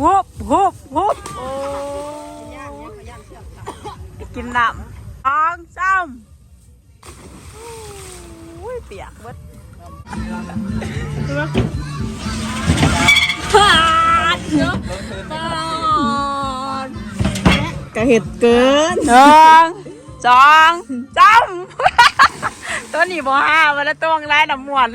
วุบวุบวุบโอ้กินน้ำอ้องซ้ำอุ้ยเปียกเบิดพาดเนาะพาดกะเห็ดเกินหนึ่งสองสามตัวนี้บ่ห้าวันละตัวงไล่น้ำมวน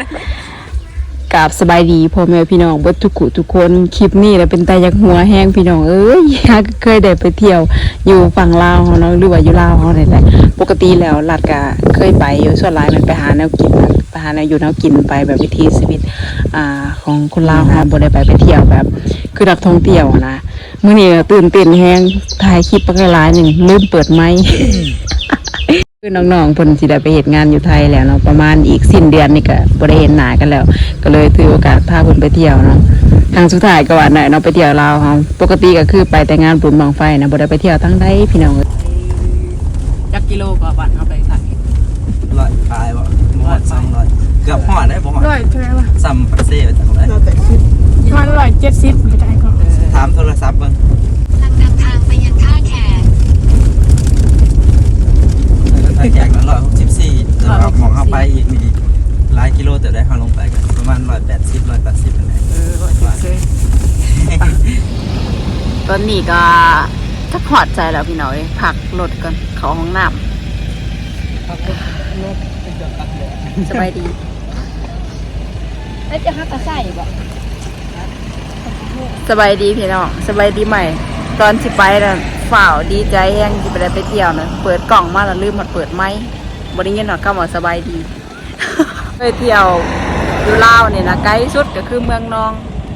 กับสบายดีพ่อแม่พี่น้องเบิดทุกขุทุกคนคลิปนี้แหละเป็นตายักหัวแห้งพี่น้องเอ้ยยาเคยได้ไปเที่ยวอยู่ฝั่งลาวเนาะหรือว่าอยู่ลาวเฮานี่แหละปกติแล้วลัดก็เคยไปอยู่ส่วนหลายมันไปหาแนวกินไปหาแนวอยู่แนวกินไปแบบวิถีชีวิตอ่าของคนลาวเฮาบ่ได้ไปไปเที่ยวแบบ คือนักท่องเที่ยวนะเมื้อนี้ตื่นเต้นแฮงถ่ายคลิปไปหลายหนึ่งลืมเปิดไม้ ค์คือน้องๆเพิ่นสิได้ไปเฮ็ดงานอยู่ไทยแล้วเนาะประมาณอีกสิ้นเดือนนี่ก็บ่ได้เห็นหน้ากันแล้ว ก็เลยถือโอกาสพาเพิ่นไปเที่ยวเนาะครั้งสุดท้ายก็ว่าไหนเนาะไปเที่ยวลาวเฮาปกติก็คือไปแต่งานบุญบังไฟนะบ่ได้ไปเที่ยวทั้งใดพี่น้องเอ้ยจักกิโลกว่าบาทเอาไปขายร้อยปลายวะหอดสองร้อยเกือบหอดได้บ่หอดร้อยเท่าไหร่วะซัมปัสเซ่ไปจากไหนประมาณร้อยเจ็ดสิบไม่ได้ก็ถามโทรศัพท์เบิ่งกำลังนำทางไปยังท่าแขก แล้วก็ทางแจกละร้อยหกสิบสี่แต่ว่าของเข้าไปอีกมีหลายกิโลแต่ได้เข้าลงไปกันประมาณร้อยแปดสิบร้อยแปดสิบนั่นแหละเออว่าสิเคยตอนนี้ก็ทักหอดใจแล้วพี่น้อยพักรถก่อนเขาห้องน้ำสบายดีแล้วจะฮักกระใส่บ่สบายดีพี่น้องสบายดีใหม่ ตอนที่ไปน่ะ ฝ่าวดีใจแฮงที่ไปได้ไปเที่ยวนะเปิดกล่องมาแล้วลืมมันเปิดไม้บริเงินหนอก็มาสบายดี ไปเที่ยวอยู่ลาวเนี่ยนะไกลสุดก็คือเมืองนอง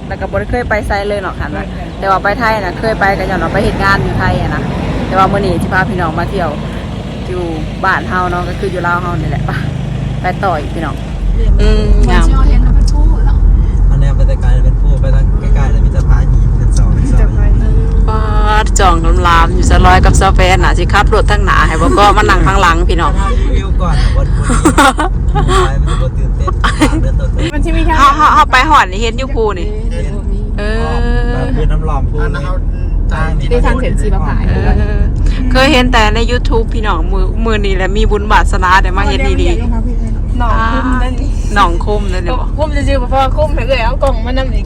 แล้วก็บ่ได้เคยไปไซเลยหรอกค่ะนะแต่ว่าไปไทยนะเคยไปกันอย่างเราไปเห็นงานอยู่ไทยอะนะแต่ว่ามื่อนี้ที่พาพี่น้องมาเที่ยวอยู่บ้านเฮาเนาะก็คืออยู่ลาวเฮานี่แหละไปไปต่ออีกพี่น้องอืมเหมือนงามที่เราเห็นแล้วมันทู่แล้วอันนี้ไปแต่ไกลเป็นผู้ไปทาง องลำลามอยู่สะลอยกับซาแฟนน่ะสิขับรถทั้งหนาให้บ่ก็มานั่งข้างหลังพี่น้องวิวก่อนบนคุณไปมันจะตื่นเต้นเดินตัวเต้นมันที่มีแค่เฮาเฮาเฮาไปหอดนี่เห็นอยู่ภูนี่ เออแบบคือน้ำล้อมพูนทางได้ทางเห็นสีมาผายเออเคยเห็นแต่ใน YouTube พี่น้องมือมือนี่แหละมีบุญบาสนาได้มาเฮ็ดดีหนองคุ้มนั่นๆหนองคุ้มเลยเดี๋ยวบอกคุ้มจะซื้อเพราะว่าคุ้มถ้าเกิดเอากล่องมานำอีก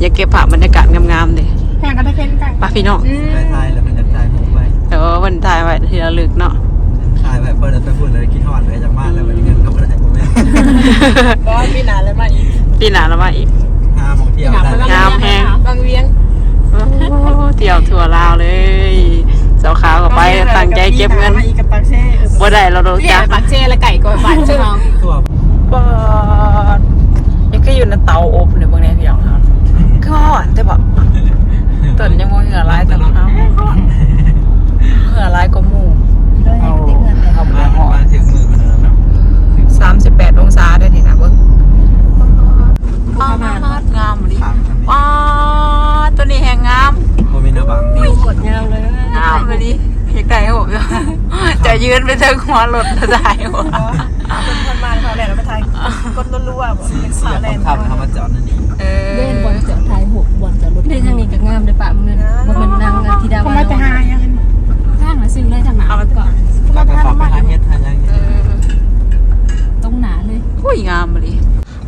อย่าเก็บภาพบรรยากาศงามๆเด้ แพงกันถ้าเค้นกันป่ะพี่น้องอืมไปไทยแล้วมันจะถ่ายผมไปเดี๋ยววันถ่ายไว้ที่ระลึกเนาะ ถ่ายแบบเปิดไปพูดเลยคิดฮอดเลยจากบ้านแล้ววันนี้เงินก็ไม่ได้ผมแม่ก็มีหนาแล้วมาอีกปีหน้าเรามาอีก หาหมองเที่ยวได้งามแฮง บางเวียงโอ้เที่ยวทั่วลาวเลยสาวขาวก็ไปตั้งใจเก็บเงินมาอีกกับปากเช่บ่ได้เราโดนเรียจักกปากเช่และไก่ก่อนบาดเชื่อทั่วปอดยังก็อยู่ในเตาอบเนี่ยบางเนี่ยพี่น้องครับก็หอนแต่บอก ต้นยังมองเหงื่อลายแต่เขาเหงื่อลายก็มูเอาเอาไปมาหอมานถึงมือมันแล้วเนาะสามสิบแปดองศาได้ทีนะเบิ้งป้าดงามเลยถามทำไมป้าตัวนี้แหงงามโมมินาบังนี่กดยาวเลยงามเลยดิอยากได้ให้ผมจะยืนไปเทิงหัวรถจะได้หัวเป็นคนมาเขาแหละแล้วไปทายกดรัวๆแบบเสีเป็นยสาวแด์คำทำมาจอดนั่นนี่เออเล่นบอลเสียไทยหกบ อลจะลดเล่นทางนี้ก็งามเลยปะมันมันเป็นนางงามธิดาเขาวามาแต่หายังข้างหาซื้อเลยทางหนาก่อนแล้วก็ขอไปหาเฮ็ดหายังเออตรงหนาเลยอุ้ยงามเลย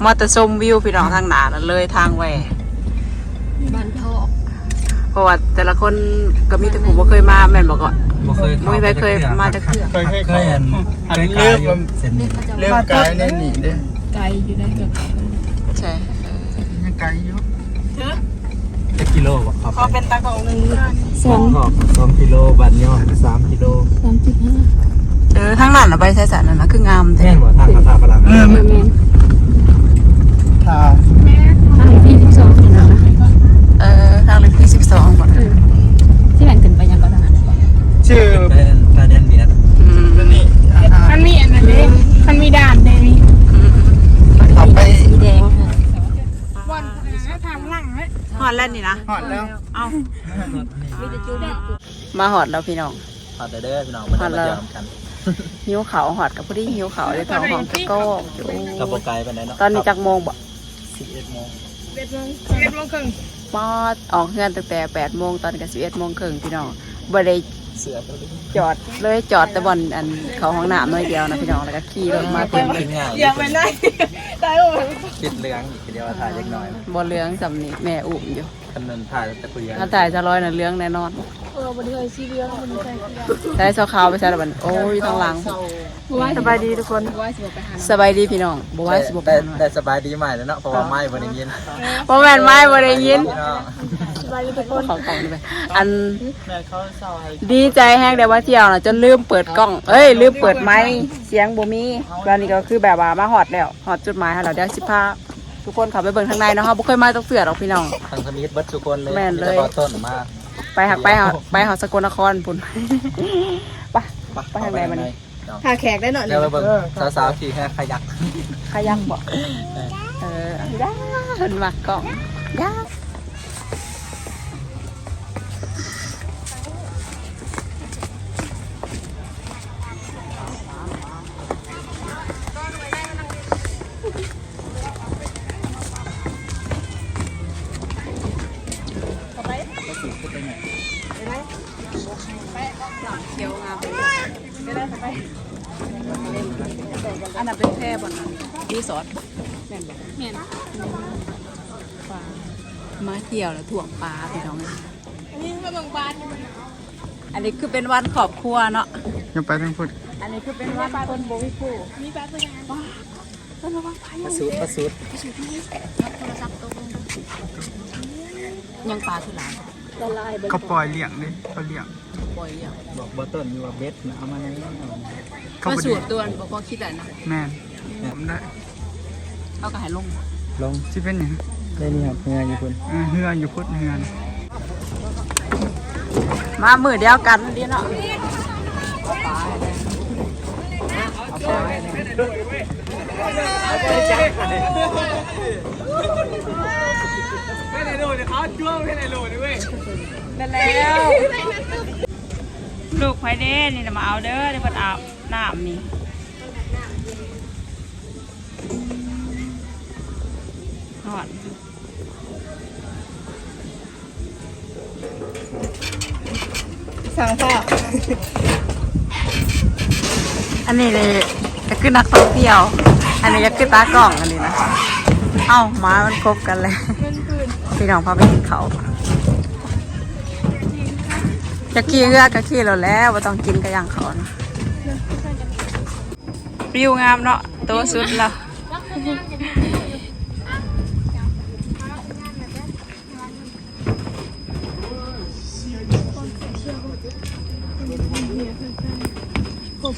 มาแต่ชมวิวพี่น้องทางหนาน่ะเลยทางแหวบ้านทอกเพราะว่าแต่ละคนก็มีแต่ผมบ่เคยมาแม่นบอกก่อนบ่เคยไม่เคยเคยมาจากเทื่อเคยเคยเห็นเคยขายอยู่เส้นเล่นี้นเขาจะเริ่มไกลแน่หนีเด้ไกลอยู่ได้เกือบใช่ยังไกลอยู่ จะกิโลบ่ครับพอเป็นตากล่องหนึ่งสองสองกิโลบัตรยอดสามกิโลสามจุดห้าเออทางนั้นน่ะไปใช้สารนั่นน่ะคืองามแต่แท่นบ่ทางภาษาฝรั่งเออเมมันนถ้าทางที่สิบสองนะเออทางเลขที่12บ่นะที่แบ่งขึ้นไปยังก็ทางนั้น ชื่อ เป็นประเด็นเบียด อืม ตัวนี้อ่า มันมีอันนั้นเด้มันมีด่านเด้มี เอาไป สีแดง บอลทางหลังเลย ฮอดแล้วนี่นะ หอดแล้วเอ้ามาฮอดแล้วพี่น้องพอแต่เด้อพี่น้องมาเที่ยวกันหิวเขาวฮอดกับพอดีหิวเขาวเลยท้องของตะโก้อยู่กับโปรไกลไปไหนเนาะตอนนี้จักโมงบ่11โมงปอดออกเฮือนตั้งแต่แปดโมงตอนกับสิบเอ็ดโมงครึ่งพี่น้องบ่ได้ เสือตัวนี้จอดเลยจอดแต่บอนอันเขาห้องน้ำน้อยเดียวนะพี่น้องแล้วก็ขี่รถมาเต็มกินง่ายอย่าไปไหนตายโอ้ยคิดเรื่องอีกทีเดียวถ่ายเล็กน้อยบ่เลื้องสำนีแม่อุ้มอยู่คันนันถ่ายแต่คุยกันถ้าถ่ายจะร้อยน่ะเลื้องแน่นอนเออบ่ได้เคยซีเรียสบ่ได้เคยใช้เสาขาวไปใช้ละบันโอ้ยทางหลังสบายดีทุกคนว่าสิบ่ไปหาสบายดีพี่น้องบ่ว่าสิบ่ได้ปานได้สบายดีใหม่แล้วเนาะเพราะว่าไม่บริเวณบ่แม่นไม้บ่ได้ยินพี่น้องส บายดีทุกคนขอของนี่ไปอันดีใจแฮงได้ว่าเที่ยวน่ะจนลืมเปิดกล้อง เอ้ยลืมเปิดไม้เสียงบ่มีตอนนี้ก็คือแบบว่ามาฮอดแล้วฮอดจุดหมายให้เราเดี๋ยวสิพาทุกคนเข้าไปเบิ่งทางในเนาะเฮาบ่เคยมาตรงเสือหรอกพี่น้องทางสมิธเบิร์ดทุกคนเลยแม่นเลยมีแต่ต้นมาไปหักไปหักไปหักสกลนครพุ่นไปไปทางไหนมานี่พาแขกได้หน่อยเดี๋ยวไปเบิ่งสาวๆขี่แค่ขยักขยักบ่เออได้เห็นมากกล่องยา สอร์ทแม่นบ่แม่นปลามาเที่ยวแล้วถ่วงปลาพี่น้องอันนี้คือเบิ่งปลาอันนี้คือเป็นวันครอบครัวเนาะยังไปทางพุทธอันนี้คือเป็นวันคนบ่มีคู่ประสูดประสูดยังปลาคือหลานเขาปล่อยเลี้ยงเลยเขาเลี้ยงปล่อยอย่างบอกบ่ต้นมีว่าเบ็ดนะเอามาในนี้เขามาบ่สูได้ตรตัวบ่พอคิดอะนะแม่นผมได้ เขาก็ให้ลงลงที่เป็นอย่างได้นี่ครับเงยอยู่คุณเออเฮืออยู่พุทธเฮือนมามือเดียวกันดีเนาะนั่นแล้วลูกไฟเด้นี่นะมาเอาเด้อเดี๋ยวเพิ่นอาบน้ำนี่ หอดสั่งข้าวอันนี้เลยจะขึ้นนักท่องเที่ยว อันนี้จะขึ้นตากล้องอันนี้นะ เอ้าหมามันครบกันเลยพี่น้องพาไปกินเขาวจะขี่เรือก็ขี่เราแล้วว่าต้องกินก็ยังเขานะวิวงามเนาะตัวสุดแล้ว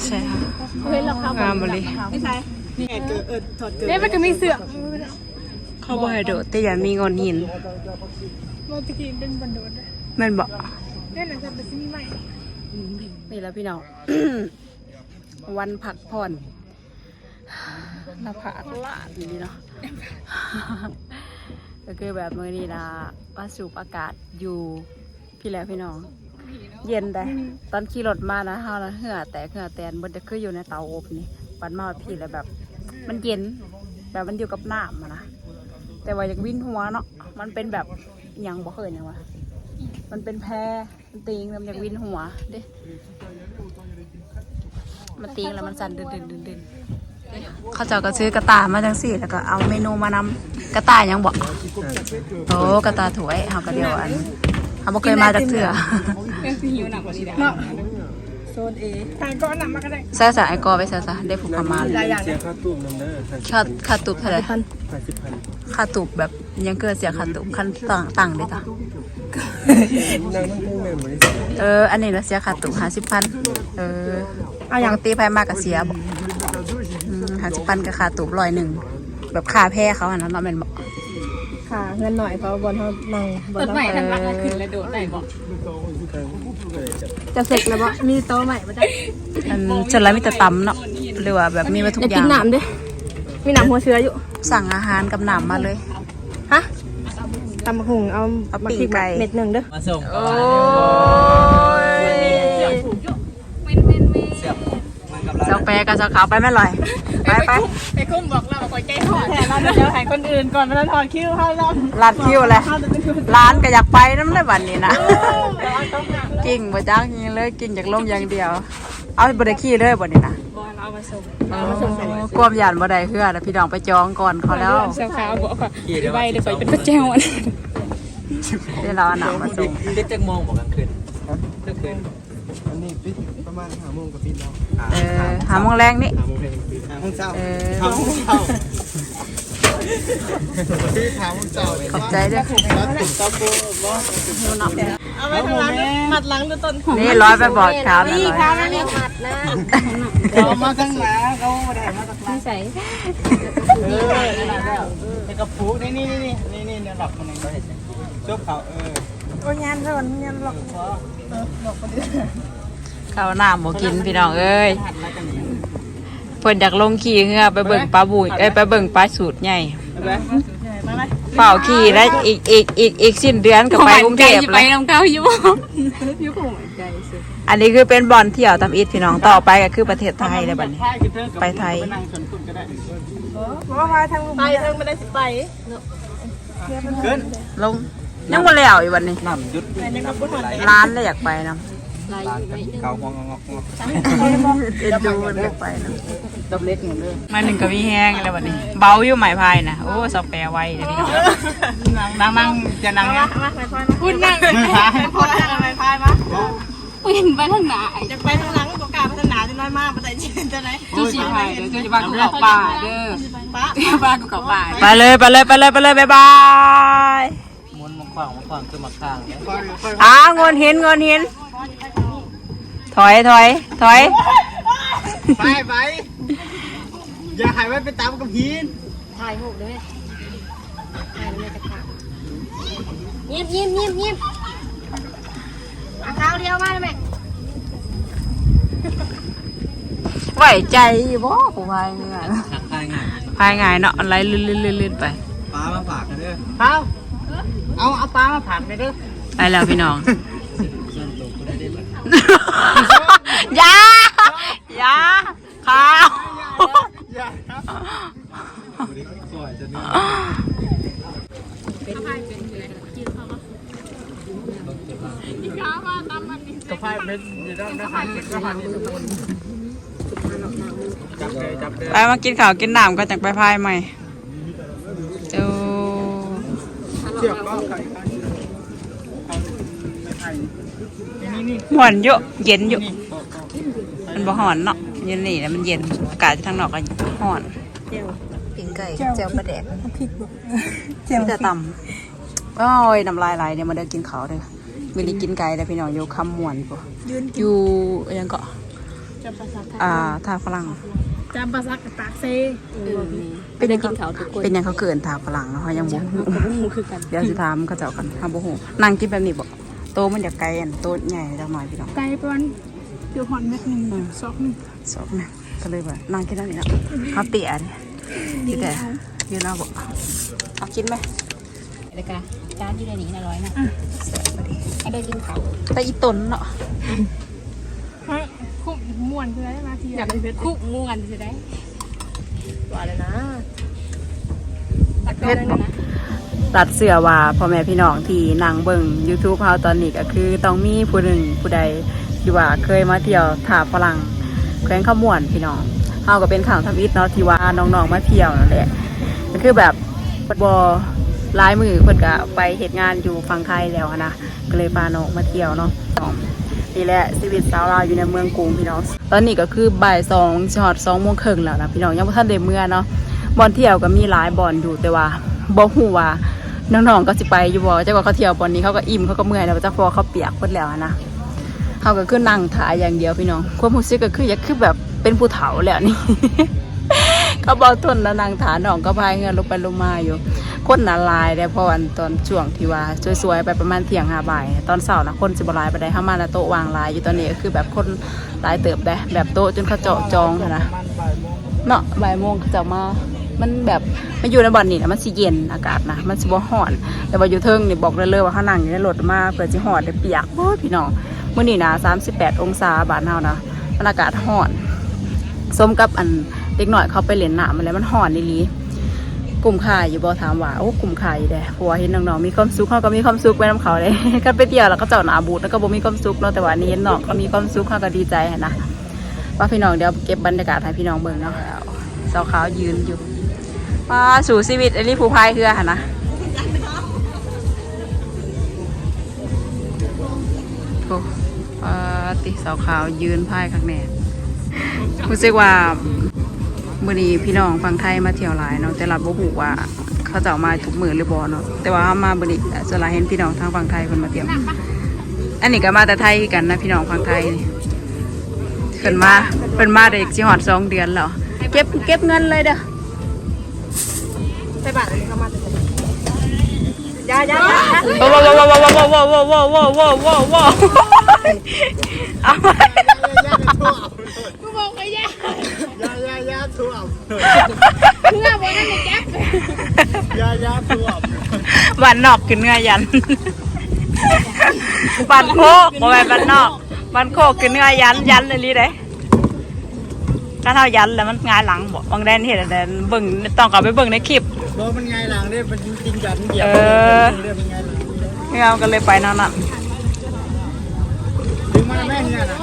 ใช่ค่ะ เฮ้ยเราเข้า งามบริไม่ใช่นี่ไงเกิดเออถอดเกิดเนี่ยมันก็มีเสือกเข้าบ่ให้โดดแต่อย่ามีงอนหินมันตะกี้เป็นบันโดดแม่นบอกเล่นหนังจะเป็นซีรีส์ใหม่นี่แหล้วพี่น้องวันพักผ่อนเราพักละนี่เนาะก็คือแบบมื่อนี้นะว่าสูบอากาศอยู่พี่แล้วพี่น้อง เย็นได้ตอนขี่รถมานะเฮานะเหงื่อแตกเหงื่อแตนบนจะคืออยู่ในเตาอบนี่ปันมาพี่แล้วแบบ มันเย็นแบบมันอยู่กับน้ำอะนะแต่ว่าอยากวินหัวเนาะมันเป็นแบบอิหยังบ่เคยเนี่ยวะมันเป็นแพรมันติงแล้วมันอยากวินหัวเด้มันติงแล้วมันสั่นเดินเดินเดินเดินเขาเจ้าก็ซื้อกระตายมาจังสี่ แล้วก็เอาเมนูมานำกระตายยังบอกโอ้กระตายถวยเขาก็เดียวอัน เขาบ่เคยมาจากเถื่อเนาะโซนเอทางก็นำมาก็ได้ใส่สายกอไปใส่ซะได้ผูกประมาณหลายอย่างเสียค่าตู้น้ำเด้อค่าค่าตุบเท่าไหร่ห้าสิบพันค่าตุบแบบยังเกิดเสียค่าตุบขั้นต่างต่างเลยจ้ะนางนั่งพูดแม่บริษัทเออ อันนี้เราเสียค่าตุบห้าสิบพัน เออ เอาอย่างตีไปมากกับเสียบอกห้าสิบพันกับค่าตุบร้อยหนึ่ง แบบค่าแพ้เขาอันนั้นเราเป็นบอก ค่ะเงินหน่อยเพราะบอลเขานั่งบอลเปิดใหม่ทันรักขึ้นแล้วโดดได้บ่จะเสร็จแล้วบ่มีโต๊ะใหม่มาจ้ะอันจนแล้วมีแต่ตำเนาะหรือว่าแบบมีมาทุกจะอกิย่านงน้ำด้วยมีน้ำหัวเชื้ออยู่สั่งอาหารกับหนามมาเลย ฮะตำบักหุงเอาเอาปีมากพริกไก่ เม็ดหนึ่งเด้อ มาส่งโอ้ย เสียบมันกับเราสาวแปรกับสาวขาวไปแม่ลอย ไปไปไอ้คุ้มบอกเราบอกใจถอดแต่เราจะเดี๋ยวให้คนอื่นก่อนเวลาถอดคิ้วให้เราลาดคิวเลยร้านก็อยากไปน้ำได้บัดนี้นะกิ่งบ่จ้างยิงเลยกิ่งอยากลงอย่างเดียว เอาบ่ได้ขี้เลยบัดนี้นะบอลเอามาส่งโอ้ความหยานบ่ได้เฮือนะพี่น้องไปจองก่อนเขาแล้วเสื้อขาวบอกว่าใบเลยไปเป็นพระเจ้าเดี๋ยวเราเอาหนังมาส่งเด็กจังมองบอกกลางคืนกลางคืนอั นนี้ปิดประมาณห้าโมงกับปิดแล้วเออหาโมงแรงนี่ห้าโมงเพลงปิดห้าโมงเช้าเออห้าโมงเช้าปิดห้าโมงเช้าเลยขอบใจเด้วยเอาไว้ข้างหลังมัดหลังดูต้นนี่ร้อยไปบอดขาวนะร้อยเรามาข้างหลังเขาไม่ได้มาข้างหลังใส่เออนี่แหละแล้วเป็นกระปุกนี่นี่นี่นี่นี่เนี่ยหลอกมันเองก็เห็นชุบเขาเออโอ้ยงานเท่านั้นงานหลอกข้า วหน้าหมูกินพี่น้องเอ้ยเพิ่นอยากลงขี่เฮือไปเบิ่งปลาบุยเอ้ยไปเบิ่งปลาสูตรใหญ่เฝ้าขี่แล้วอีกอีกอีกอีกสิ้นเดือนก็ไปกรุงเทพไปแล้วน้ำเก้าอยู่อันนี้คือเป็นบอลเที่ยวทำอิฐพี่น้องต่อไปก็คือประเทศไทยเลยบัดนี้ไปไทยนั่งชนคุณก็ได้ว่าพาทางไปทางไม่ได้สิไปขึ้นลงยังบ่แล้วอยู่วันนี้น้ำยุดร้านเลยอยากไปนะ ลายร้านอยู่กันไว้เกางองงงงเอ็นดูมันอยากไปนะดับเล็กอย่างเด้อมาหนึ่งก็มีแห้งแล้วบัดนี้ เบาอยู่ไหมพายนะโอ้สแปรไว้เลยพี่น้องนั่งนั่งจะนั่งเนี่ยมาไปพายมาคุณนั่งไปพายไปพายมาเห็นไปทางไหนจะไปทางหลังบอกกาไปทางหนาจะน้อยมากไปแต่ยืนจะไหนจูสีไทยเดี๋ยวจะบ้ากูเข้าป่าเด้อป้าบ้ากูเข้าป่าไปเลยไปเลยไปเลยไปเลยบ๊ายบายม้วนมังควางมังควางคือมักข้างเนี่ยอ่างนหินงนหิน ถอยถอยถอย ไปไปอย่าหายไว้ไปตามกับพีนถ่ายหูด้วยถ่ายเลยจะขาดเงียบเงียบเงียบเงียบเอาเท้าเดียวมาเลยแม่ไหวใจอยู่บ่ผู้พายเงื่อนทักทายง่ายพายง่ายเนาะอะไรลื่นลื่นลื่นลื่นไป ปลามาฝากกันเด้อเอาเอาเอาปลามาผักไปเด้อไปแล้วพี่น้อง อยาอยาข้าวอย่าครับสวยจะนี่กระเพาะเป็นอยู่ด้านด้านข้างกระเพาะนี่ทุกคนจับเลยจับเลยไปมากินข้าวกินน้ำก็จังไปพายใหม่เจ้าเชือกก็ไข่ไข่ไข่ นี่นี่หวนอยู่เย็นอยู่มันบ่ห่อนเนาะเย็นนี่แล้วมันเย็นอากาศที่ทางนอกก็ห่อนปิงไก่เจียวปลาแดกเจียวจะต่ำโอ้ยน้ำลายไหลเนี่ยมาเดินกินข้าวเด้อมีได้กินไก่แต่พี่น้องอยู่คำมวนปุ๊อยู่อิหยังเกาะจำภาษาไทยอ่าท่าฝรั่งจำภาษากับปากเซเป็นยังกินเขาทุกคนเป็นหยังเขาเกินท่าฝรั่งเนาะเขายังบ่ฮู้คือกันเดี๋ยวสิถามเขาเจ้ากันเฮาบ่ฮู้นั่งกินแบบนี้บ่ โตมันอยากไกลอันโตใหญ่จักหน่อยพี่น้องไกลประมาณเดี๋ยวหอนเม็ดหนึ่งสองหนึ่งสองนะก็เลยว่านั่งกินอันนี้เนาะเขาเตี๋ยเนี่ยที่แต่ยืนเอาบอกเอากินไหมเลยกะจานอยู่ในนี้นะร้อยนะเสร็จพอดีเอาได้กินเขาแต่อีตนเนาะฮะคุ้มม่วนคืออะไรมาทีอยากเป็นคุกงูกันจะได้ว่าเลยนะตักได้เลยนะ ตัดเสื้อว่าพ่อแม่พี่น้องที่นั่งเบิ่ง YouTube เฮาตอนนี้ก็คือต้องมีผู้หนึ่งผู้ใดที่ว่าเคยมาเที่ยวถาฝรั่งแขวงขมวนพี่น้องเฮาก็เป็นข่าวทำอิฐเนาะที่ว่าน้องๆมาเที่ยวนั่นแหละก็คือแบบบ่หลายมือเพิ่นก็ไปเฮ็ดงานอยู่ฝั่งไทยแล้วนะก็เลยพาน้องมาเที่ยวเนาะนี่แหละชีวิตสาวลาวอยู่ในเมืองกรุงพี่น้องตอนนี้ก็คือบ่ายสองจอดสองโมงครึ่งแล้วนะพี่น้องยังไม่ทันได้เมื่อเนาะบอลเที่ยวก็มีหลายบอลอยู่แต่ว่าบ่ฮู้ว่า น้องๆก็สิไปอยู่บ่เจักว่าเขาเที่ยวบอลนี้เขาก็อิ่มเขาก็เมื่อยแล้วเจักพอเขาเปียกหมดแล้วนะเขาก็คือนั่งถ่ายอย่างเดียวพี่น้องความรู้สึกก็คืออยากคือแบบเป็นผู้เฒ่าแล้วนี่เขาบอกทนแล้วนางฐานน้องก็พายเงินลงไปลงมาอยู่คนน่ะลายได้พราะวันตอนช่วงที่ว่าสวยๆไปประมาณเที่ยงหาบ่าย ตอนเสาร์นะคนสิบหลายไปได้เข้ามาแล้วโต๊ะวางลายอยู่ตอนนี้ก็คือแบบคนลายเติบได้แบบโต๊ะจนเขาเจาะจองนนะเนาะบ่ายโมงเขาจะมา มันแบบมันอยู่ในบ่อนนี่นะมันสิเย็นอากาศนะมันสิบ่ร้อน แต่ว่าอยู่เทิงนี่บอกเลยเลยว่าเขานั่งอยู่ในรถมาเพื่อสิหอดได้เปียกโอ้ยพี่น้องมื้อนี้นะ38 องศาบาทเฮานะมันอากาศร้อนสมกับอันเด็กหน่อยเขาไปเล่นน้ำมาแล้วมันห่อนอีหลีกลุ่มข่ายอยู่บ่ถามว่าโอ้กลุ่มข่ายอยู่เด้เพราะว่าเห็นน้องๆมีความสุขเขาก็มีความสุขไปนํเขาเลยกันไปเที่ยวแล้วก็เจ้าหนาบูดแล้วก็บ่มีความสุขเนาะแต่ว่านี่เห็นน้องเขามีความสุขเขาก็ดีใจนนะว่าพี่น้องเดี๋ยวเก็บบรรยากาศให้พี่น้องเบิ่งเนาะสาวขาวยืนอยู่ มาสู่ชีวิตไอ้ลี่ผู้พายเรือหันนะโอ้อติสาวขาวยืนพายข้างแน่รู้สึกว่ามื่อนี้พี่น้องฟังไทยมาเที่ยวหลายเนาะแต่ราบ่ฮู้ว่าเขาจะเอามาทุกมือหรือบ่เนาะแต่ว่ามามื่อนี้จะลาเห็นพี่น้องทางฝั่งไทยเพิ่นมาเที่ยว อันนี้ก็มาแต่ไทยกันนะพี่น้องฝั่งไทยเพิ่นมาเพิ่นมาได้สิฮอดสองเดือนแล้วเก็บเก็บเงินเลยเด้อ ส่บาทอันนี้เข้ามาแต่ยายาว้าวว้าวว้าวว้าวว้าวว้าวว้าวว้าวว้าวว้าวว้าวเอามากูบอกไอ้ยายายายาท่วมเพื่อบอกนั่นเลยแก๊ปยายาท่วมบ้านนอกขึ้นเนื้อยันบ้านโคกบ่แม่นบ้านนอกบ้านโคกขึ้นเนื้อยันยันเลยลีเด้ ถ้าเท่ายันแล้วมันงายหลังบ่บางแดนเห็นแต่เบิ่งต้องกลับไปเบิ่งในคลิปบ่มันไงหลังเนี่ยมันจริงจันเหยียบเออเรื่องเป็นไงหลังนี่เราก็เลยไปนั่นน่ะถึงมันแม่เนี่ยนะ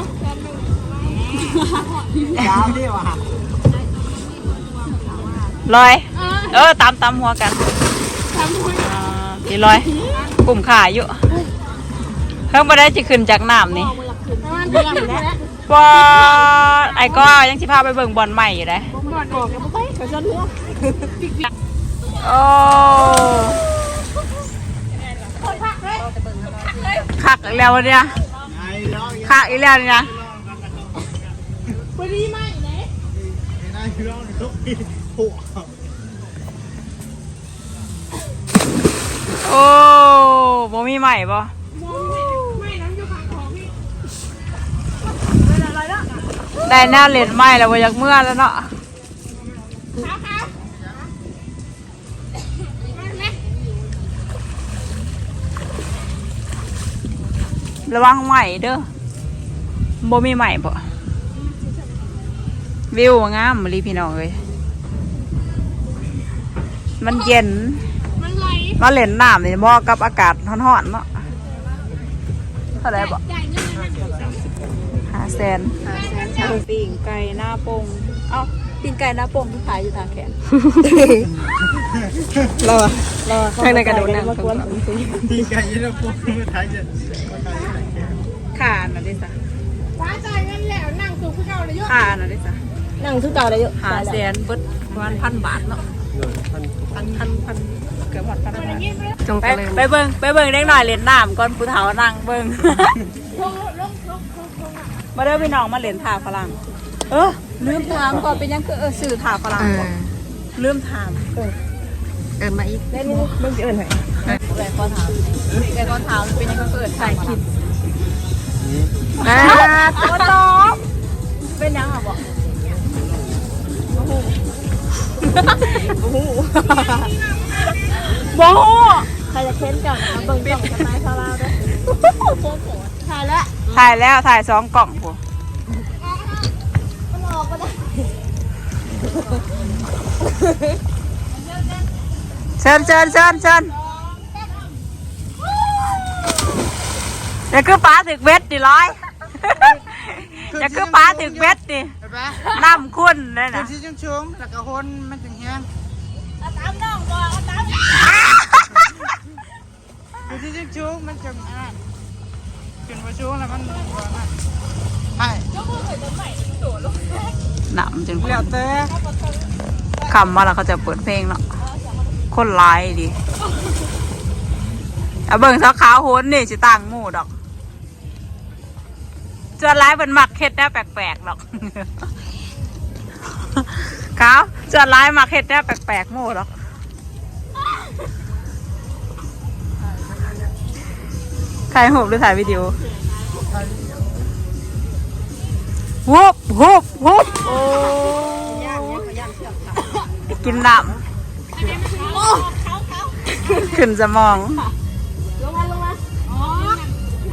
ยาวที่ว่ะลอย เออตามตามหัวกันอ่าพี่ลอย กลุ่มขาอยู่เพิ่งมาได้จะขึ้นจากน้ำนี่ ว่าไอ้ก็ยังสิพาไปเบิ่งบอลใหม่อยู่เลยโอ้คักอีกแล้วเนี่ยไงร้องคักอีกแล้วเนี่ยพอดีไหมไหนไงร้องทุกทีหัวโอ้บ่มีใหม่ป ได้แนวเล่นใหม่แล้วบ่อยากเมื่อแล้วเนาะขาวขาวมาไหมระวังใหม่เด้อบ่มีใหม่ปะวิวงามมะลีพี่น้องเอ้ยมันเย็น มันไหลมาเล่นน้ำนี่เหมาะกับอากาศร้อนๆเนาะเท่าไหร่บ่จ่ายเงินห้าแสนปิ่งไก่หน้าปงเอ้าปิ่งไก่หน้าปงที่ขายอยู่ทางแขนรอรอข้างในกระโดดน้ำดีไก่ยี่ห้อพวกนี้ไทยจะขาน่ะดิจ้ะฟ้าจ่ายเงินแล้วนั่งสูงขึ้นเก่าเลยโยอะขาน่ะดิจ้ะนั่งทุกเก่าได้เยอะหาแสนเบิดประมาณพันบาทเนาะพันพันพัน กือบพันพันบาทจงไปเจริญไปเบิ่งไปเบิ่งเด็กหน่อยเล่นน้ำก่อนผู้เฒ่านั่งเบิ่งมาเด้อพี่น้องมาเล่นท่าฝรั่ง เออลืมถามก่อนเป็นยังคือเออสื่อท่าฝรั่งเอก่ออนลืมถามเอินมาอีกแต่ก่อนถามแต่ก่อนถามเป็นยังก็เกิดถ่ายคลิปอ่าตัวตอบเป็นยังอะบอก เค้นก่อนนะเบิ่งกล่อนกันไหมซาลาด้วยถ่ายแล้วถ่ายแล้วถ่ายสองกล่องผมมันออกก็ได้เชิญเชิญเชิญเชิญอย่าคือป้าถึกเบ็ดดิร้อยอย่าคือป้าถึกเบ็ดดิเห็นปะน้ำคุณเลยคือนะ ที่ชุ่มๆแล้วก็หนมันถึงแห้งตามน้องก่อนตาม คือที่ชุ่มๆมันจะอ่านขึ้นมาชุ่มแล้วมันบ่นั่นใช่หนำจนแล้วแต่คำว่าแล้วเขาจะเปิดเพลงเนาะคนร้ายดิเอาเบิ่งสาวขาวโหนนี่สิต่างหมู่ดอกจวนร้ายเป็นมักเฮ็ดได้แปลกๆดอกขาวจวนร้ายมักเฮ็ดได้แปลกๆหมู่ดอก ถ่ายหูปหรือถ่ายวิดีโอฮุบฮุบฮุบโอ้กินหลับขึ้นจะมองล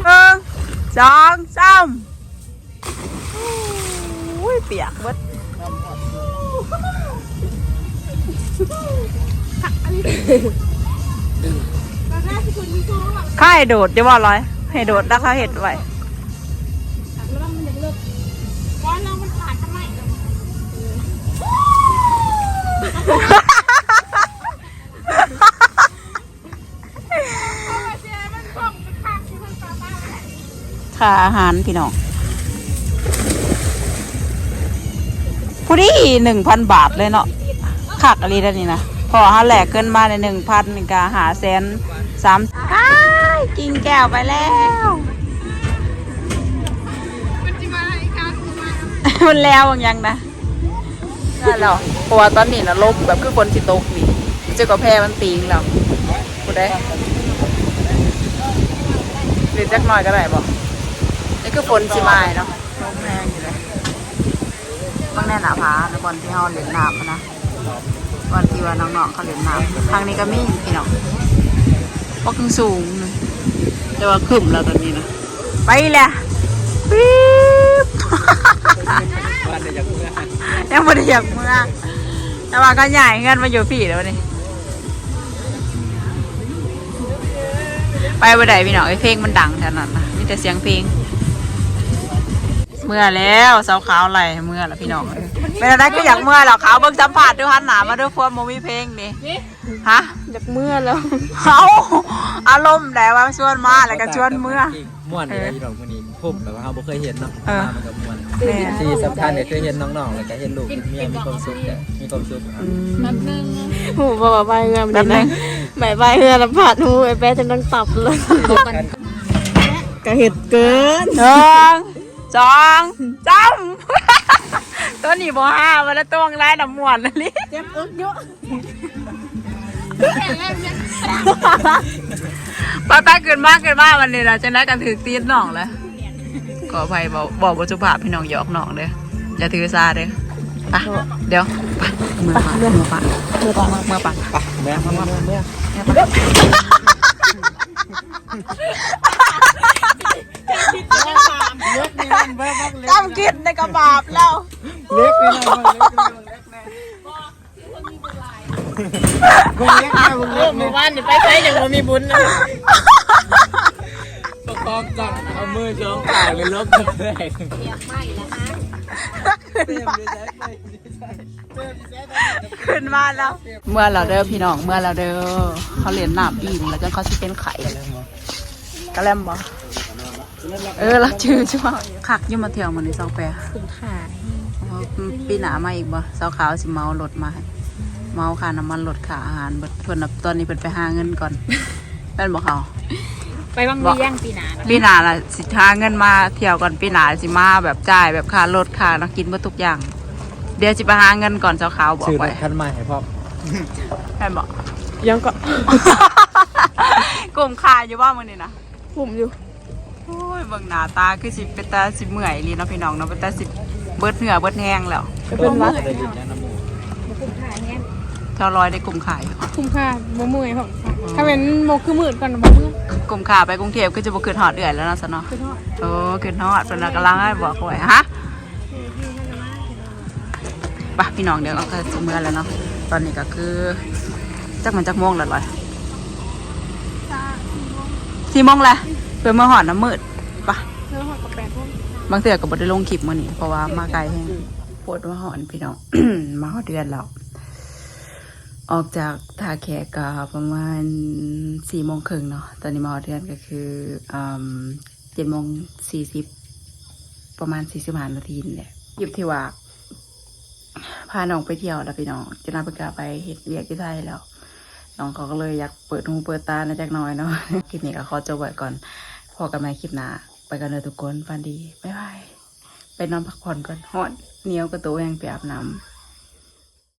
หนึ่งสองสามอุ้ยเปียกหมดอันนี้ ข้าให้โดดจะว่าร้อยให้โดดแล้วเขาเห็ดไว้ค่าอาหารพี่น้องผู้ดีหนึ่งพันบาทเลยเนาะคักอะไรด้านนี้นะพอฮาแหลกเกินมาในหนึ่งพันกาหาแสน สามอ้ายกินแก้วไปแล้วมันแล้วบางยังนะนั่นแหละเพราะว่าตอนนี้นะลมแบบคือฝนสิตกนี่เจ้าก็แพ้มันตีงแล้วกูได้หรือจักหน่อยก็ได้บ่นี่คือฝนสิมายเนาะลมแรงอยู่เลยบางแน่หนาผาในบอลที่เขาเล่นน้ำอะนะบอลที่ว่าน้องๆเขาเล่นน้ำทางนี้ก็มีพี่น้อง ก็คือสูงเลยแต่ว่าขึ้นแล้วตอนนี้นะ ไปแหละปี๊บบ้านได้จากเมื่อยังไม่ได้อยากเมื่อแต่ว่าก็ใหญ่เงินมาอยู่พี่แล้วนี่ไปบ่ได้พี่น้องไอ้เพลงมันดังแถวนั้นนะมีแต่เสียงเพลง เมื่อแล้วสาวขาวไหลเมื่อแล้วพี่น้องเอ้ยเป็นอะไรก็อยากเมื่อแล้วขาวเบิ่งสัมผัสด้วยฮันหนามาด้วยฟอนโมมีเพลงนี่ ฮะอยากเมื่อแล้วเอาอารมณ์แต่ว่าชวนมาแล้วก็ชวนเมื่อม่วนเลยดอกมื้อนี้พุ่มแบบว่าเราบ่เคยเห็นเนาะเออมามันก็ม่วนแม่ที่สำคัญเนี่ยเคยเห็นน้องๆแล้วก็เห็นลูกเห็นเมียมีความสุขแต่มีความสุขครับหูบ่าใบเงือมแป๊บนึงใบใบเงือแล้วผ่านหูไอ้แป๊ะจะต้องตับเลยกระเห็ดเกินหนึ่งสองสามตัวนี้บ่ห้าวันละตัวงไล่น้ำมวนเลยลิเจ็บอึกเยอะ ป้าป้าเกินมากเกินมากวันนี้เราจะนัดกันถือตีนหน้องเลยขออภัยบอกบอกวัจุภาพพี่น้องหยอกหน้องเด้ออย่าถือซาเด้อไปเดี๋ยวไปมือปะมือปะมือปะมือปะแม่มาแม่จำกิดในกระบาบแล้วเล็กนี่นะ เล็กนี่มึงแม่มึงเล็กหมู่บ้านนี่ไปใช้อย่างว่ามีบุญนะประกอบจังเอามือจ้องปากเลยลบกันแรกขึ้นมาแล้ว เมื่อเราเด้อพี่น้อง เมื่อเราเด้อเขาเรียนหน้ำอิ่มแล้วจนเขาสิเป็นไข่กระแลมบ่เออเราชื่อใช่ไหมคักยุ่มาเที่ยวมันในเสาแปรคุณค่ะอ๋อปีหนามาอีกบ่เสาขาวสิเมารถมาให้ เมาค่าน้ำมันรถค่าอาหารเบิดเพิ่นน่ะตอนนี้เพิ่นไปหาเงินก่อนเป็นบ่เขา ไปบ้างมีย่างปีหนาปีหนาล่ะสิหาเงินมาเที่ยวก่อนปีหนาสิมาแบบจ่ายแบบค่ารถค่านักกินเบิดทุกอย่าง เดี๋ยวสิไปหาเงินก่อนเสาขาวบอกชื่อรไว้ถคันใหม่ให้พ่อแม่นบอก ยังก็ กลุ่มค่าอยู่บ้านมื้อนี้นะ ผมอยู่ โอ้ยเบิ่งหน้าตาคือสิเป็นตาสิเมื่อยอีหลีเนาะพี่น้องเนาะเป็นตาสิเบิดเหงื่อเบิดแห้งแล้วก็เป็นวัด ได้ยินนะน้ำมูเท่า ร้อยได้กลุ่มขายอยู่คุ้มค่าบ่เมื่อยผมถ้าเป็นโมคือมืดก่อนบ่เมื่อยกลุ่มขาไปกรุงเทพก็จะบ่ขึ้นฮอดเดือนแล้วเนาะซะเนาะคือทอดโอ้ขึ้นฮอดเพิ่นน่ะกำลังให้บอกไว้ฮะไปะพี่น้องเดี๋ยวเราก็สิเมื่อแล้วเนาะตอนนี้ก็คือจักมันจักโมงแล้วลอยสี่โมงแล้วเพื่อมาหอดน้ำมืดไปะเธอหอดกับแปดพวกบางเทื่อก็บ่ได้ลงคลิปมื้อนี้เพราะว่ามาไกลแฮงปวดมาหอนพี่น้องมาหอดเดือนแล้ว ออกจากท่าแขกก็ประมาณสี่โมงครึ่งเนาะ ตอนนี้มาหอเดือนก็คือเจ็ดโมงสี่สิบประมาณสี่สิบห้านาทีนี่แหละหยิบที่ว่าพาน้องไปเที่ยวแล้วพี่น้องจะน่าไปกาไปเห็ดเรียกที่ไทยแล้ว น้องเขาก็เลยอยากเปิดหูเปิดตาในจักน่อยเนาะ คลิปนี้ก็ขอจบไว้ก่อน พอกันใหม่คลิปหน้า ไปกันเลยทุกคนฝันดี บ๊ายบาย ไปนอนพักผ่อนก่อนหอดเหนียวกระตัวแหงไปอาบน้ำ